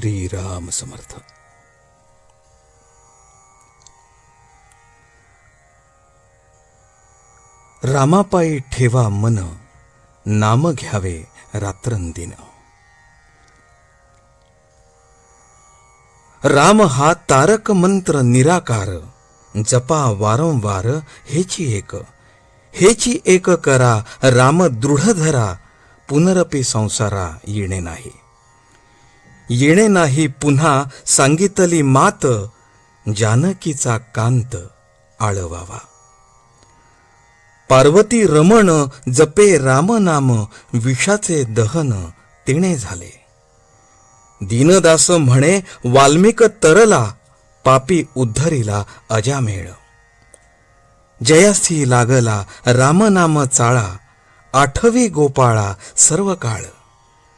श्रीराम समर्थ। रामापायी ठेवा मन नाम घ्यावे रात्रंदिन। राम हा तारक मंत्र निराकार जपा वारंवार हेची एक। हेची एक करा राम दृढ धरा पुनरपी संसारा येणे नाही। येणे नाही पुन्हा सांगितली मात जानकीचा कांत आळवावा. पार्वती रमण जपे रामनाम विषाचे दहन तिणे झाले. दीनदास म्हणे वाल्मिक तरला पापी उद्धरीला अजामेळ. जयासी लागला रामनाम चाळा आठवी गोपाळा सर्व काळ